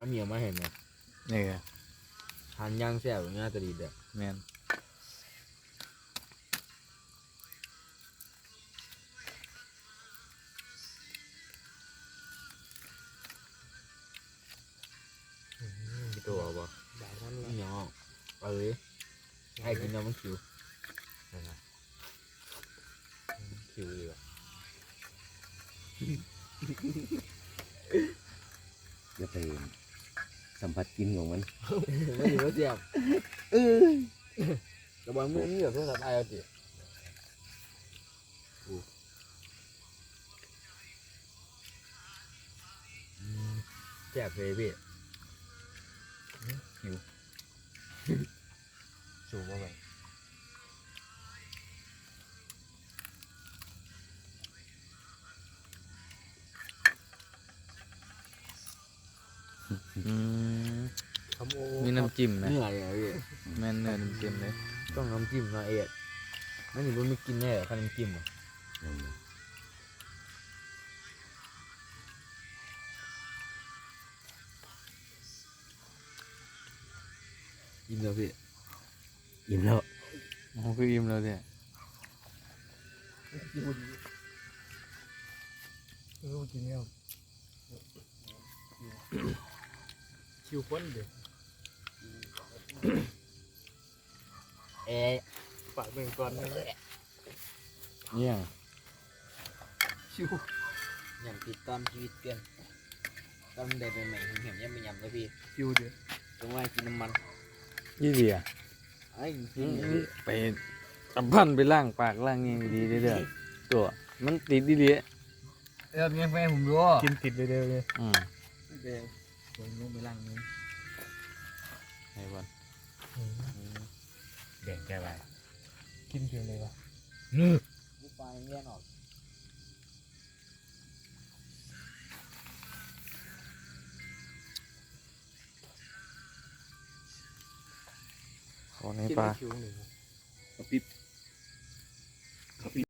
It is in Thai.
เอาเมียมาเห็นไหมนี่ไงทานย่างแซ่บอย่างเงี้ยจะดีเด้อแมนกี่ตัวบ่แบบนั้นนี่เหนียวเอาเลยให้กินน้ำมันคิวคิวเลยจะไป สัมผัสกลินของมันไม่ถือว่าเสียบเออแต่บางมื้อนี่แบบโทรศัพท์ไอเอาจิแซ่บเลยพี่สูงว่าไง อืมคำโอมีน้ำจิ้มไหมเหนื่อยอะพี่แมนเนื้อน้ำจิ้มเลยต้องน้ำจิ้มเนาะเอ็ดนั่นนี่มันไม่กินแน่เหรอข้าน้ำจิ้มอะกินแล้วพี่อิ่มแล้วโอ้คืออิ่มแล้วเนี่ยเออกินเนี่ย คิวก้นเด็กเอ๊ะปากเบิ่งก่อนเลยเนี่ยคิวอย่างติดตามชีวิตเกินตอนเด็กใหม่ๆเห็นยังไม่ยำเลยพี่คิวเด็กตรงว่ากินน้ำมันยี่เดียไอ้กินเนี่ยพี่ไปสัมพันธ์ไปล่างปากล่างเงี้ยดีเด้อๆตัวมันติดดีเดียเออเมียแฟนผมดูกินติดเลยเด้อเลยอืม เดี๋ยวผมลงไปล่างนี้ไอ้บอลแบ่งแกไปกินเพียงเลยวะกูไปเงี้ยออกขอในกินปลาคิวหนึ่งกระปิบ